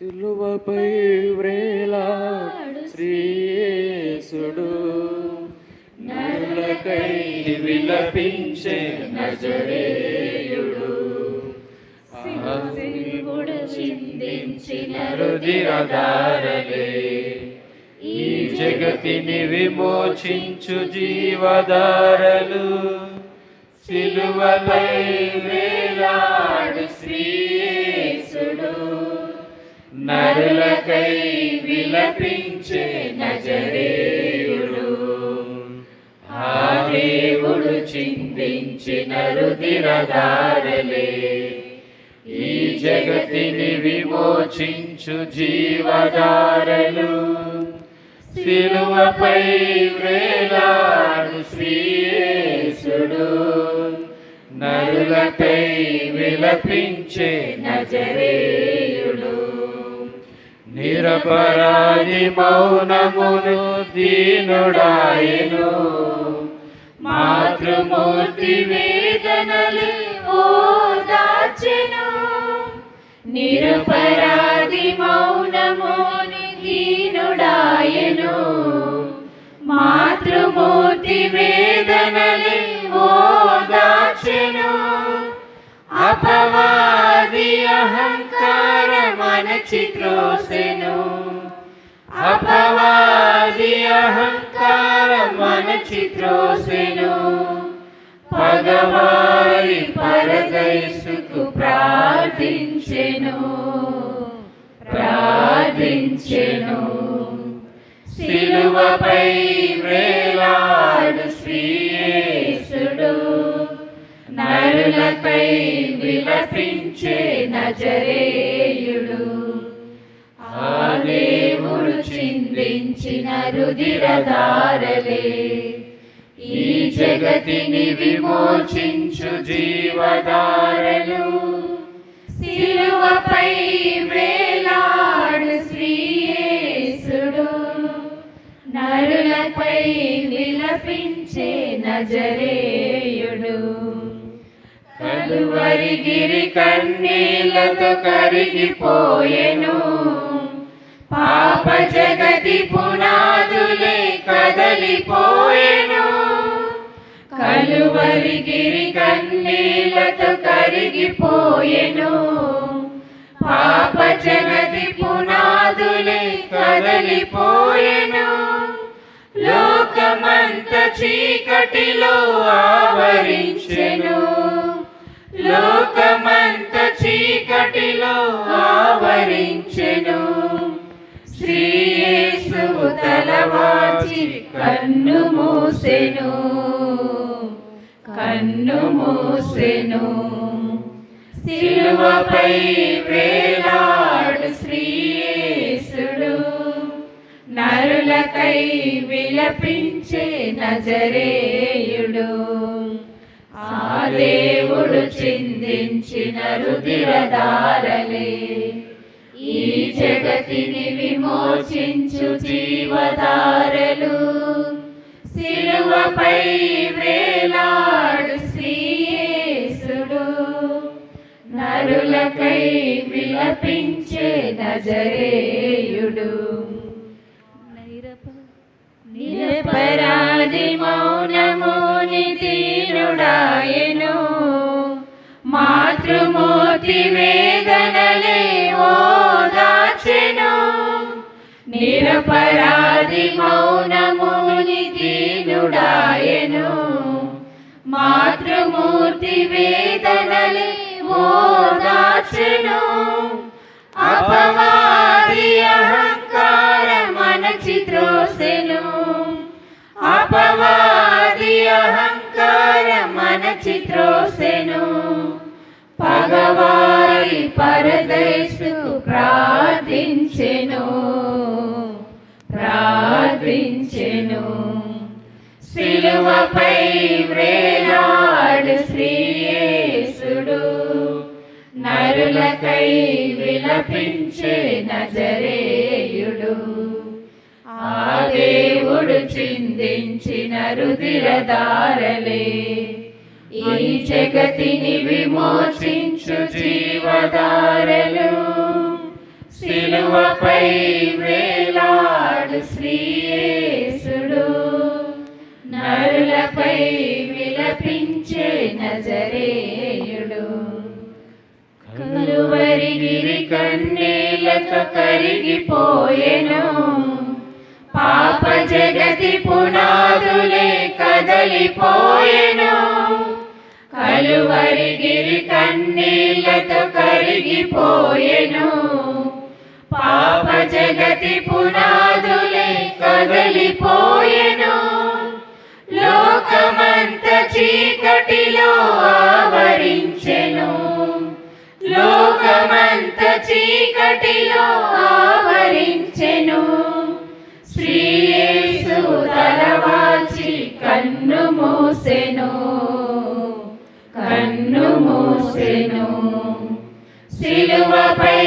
సిలువపై వ్రేలాడు శ్రీయేసుడు. నరులకై విలపించే నజరేయుడు. శివుడు చిందించిన రుదిరధారలే ఈ జగతిని విమోచించు జీవధారలు. సిలువపై వేలాడు శ్రీయేసుడు. నరులకై విలపించే నజరేయుడు. ఆ దేవుడు చిందించిన రుదిరధారలే ఈ జగతిని విమోచించు జీవధారలు. సిలువపై వేలాడు శ్రీయేసుడు. నరులకై విలపించే నజరే నిరపరాధి మౌనమును దీనుడాయను. మాతృమూర్తి వేదనలు ఓదాచెను నిరపరాధి మౌనముని దీనుడాయను. మాతృమూర్తి వేదనలు ఓదాచెను అపవాది అహం మనచి త్రోసెను అపవాది అహంకార మనచి త్రోసెను పగవారి పరదైసుకు ప్రార్థించెను. ప్రార్థించెను. సిలువపై వేలాడు పై విలపించే నజరేయుడు. ఆ దేవుడు చిందించిన రుదిరదారలే ఈ జగతిని విమోచించు జీవధారలు. సిలువపై వేలాడు శ్రీయేసుడు. నరులపై విలపించే నజరే కలువరి గిరి కన్నీళ్ళతో కరిగిపోయెను. పాప జగతి పునాదులే కదలిపోయెను. కలువరి గిరి కన్నీళ్ళతో కరిగిపోయెను. పాప జగతి పునాదులే కదలిపోయెను. లోకమంత చీకటిలో ఆవరించెను. లోకమంత చీకటిలో ఆవరించెను. శ్రీయేసు తలవాచి కన్ను మూసెను. కన్ను మూసెను. సిలువపై వేలాడు శ్రీయేసుడు నరులకై విలపించే నజరేయుడు. ఆ దేవుడు చిందించిన రుదిరధారలే ఈ జగతిని విమోచించు జీవధారలు. సిలువపై వేలాడు శ్రీయేసుడు. నరులకై విలపించే నజరేయుడు. తీరుడాయను మాతృమూర్తి వేదనలే ఓదాచెను నిరపరాధి మౌనముని దీనుడాయను మాతృమూర్తి వేదనలే ఓదాచెను అపవాది అహంకార మన చిత్రోసెను అపవా త్రోసెను పగవారి పరదేశకు ప్రార్థించెను. ప్రార్థించెను. సిలువపై వేలాడు శ్రీయేసుడు. నరులకై విలపించే నజరేయుడు. ఆ దేవుడు చిందించిన రుదిరదారలే ఈ జగతిని విమోచించు జీవదారలు సిలువపై వేలాడు శ్రీయేసుడు. నరులపై విలపించే నజరేయుడు. కరువరిగిరి కన్నీలతో కరిగిపోయెను. పాప జగతి పునాదులే కదలిపోయెను. కలువరిగిరి కన్నీళ్ళతో కరిగిపోయెను. పాప జగతి పునాదులే కదలిపోయెను. లోకమంత చీకటిలో ఆవరించెను. లోకమంత చీకటిలో ఆవరించెను. శ్రీయేసు తలవాల్చి కన్ను మూసెను. మోసెను సిలువపై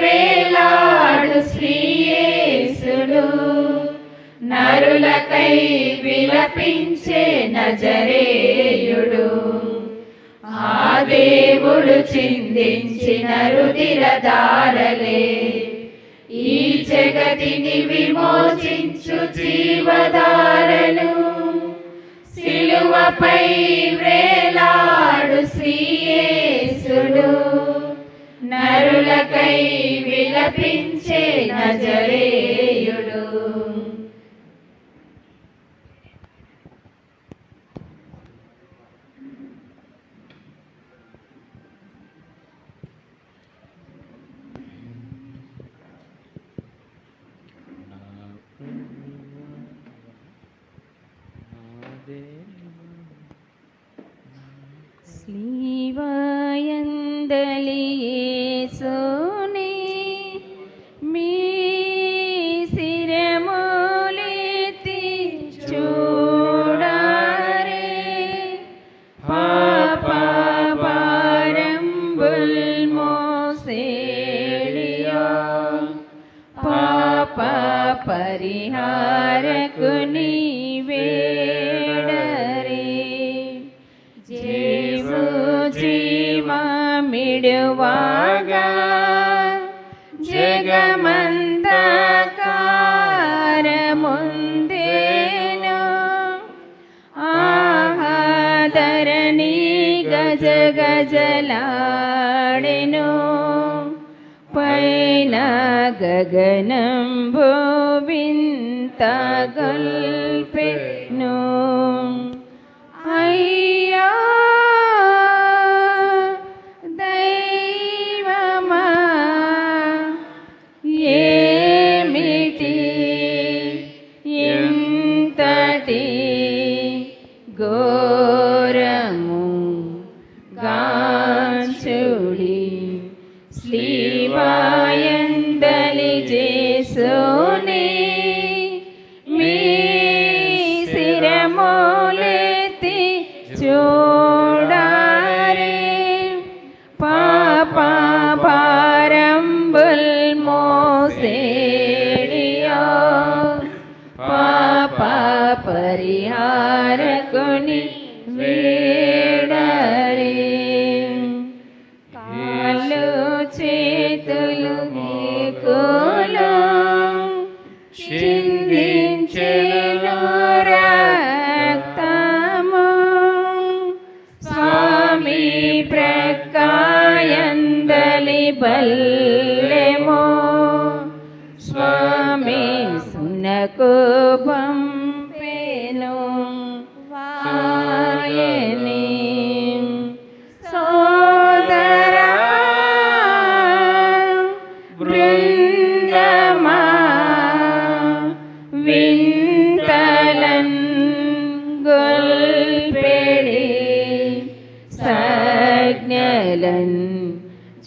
వేలాడు శ్రీయేసుడు నరులకై విలపించే నజరేయుడు. ఆ దేవుడు చిందించిన రుదిరదారలే ఈ జగతిని విమోచించు జీవదారలు సిలువపై వేలా శ్రీయేసుడు నరులకై విలపించే నజరే ಇರುವಾಗ ಜಗಮಂದಕಾರ ಮುಂದೇನು ಆಹಾದರಣಿ ಗಜ ಗಜಲಾಡೆನು ಪೈನ ಗಗನಂಬು ವಿಂತ ಗಲ್ಪೆನು శిరములెత్తి చూడారే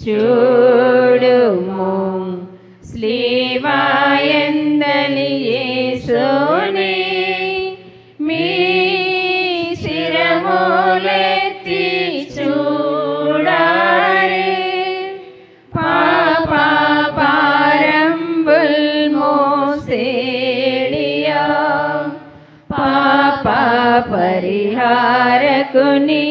చూడుము. శ్రీవాయందలి యేసుని మీ శిరములెత్తి చూడారే. పాపా పారంబుల్ మోసేడియా. పాప పరిహారకుని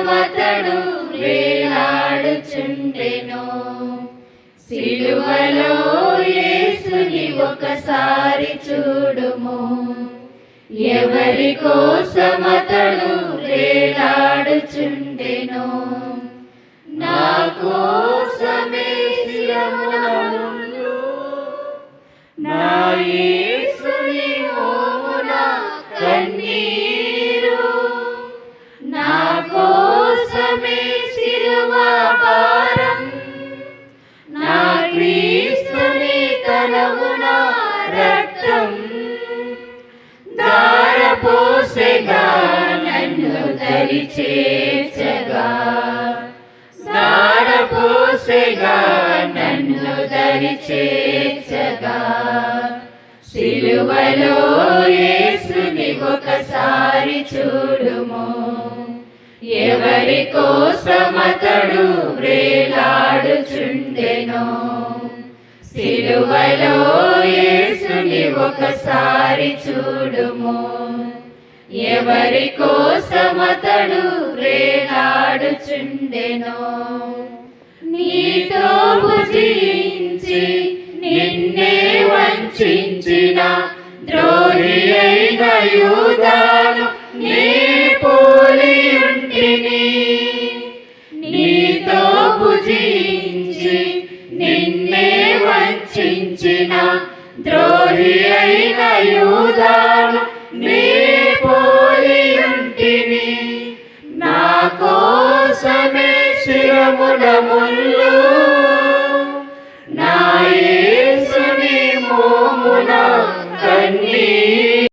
మతడు వేలాడుచుండెను. సిలువలో యేసుని ఒకసారి చూడుము. ఎవరి కోసమతడు వేలాడుచుండెను. నా కోసమే శిరములు నా యేసుని దారపోసెగా నన్ను దరి చేర్చగా సిలువలో యేసుని ఒకసారి చూడుము ఎవరి కోసమతడు అతడు సిలువలో యేసుని ఒకసారి చూడుము ఎవరి కోసమతడు వేలాడుచుండెనో నీతో భుజించి నిన్నే వంచిన ద్రోహి అయిన యూదాను నీ పోలి ఉంటిని. నీతో భుజించి నిన్నే వంచిన ద్రోహి అయిన యూదాను శిరమున శిరముల ముళ్ళు నా యేసుని మోమున కన్నీ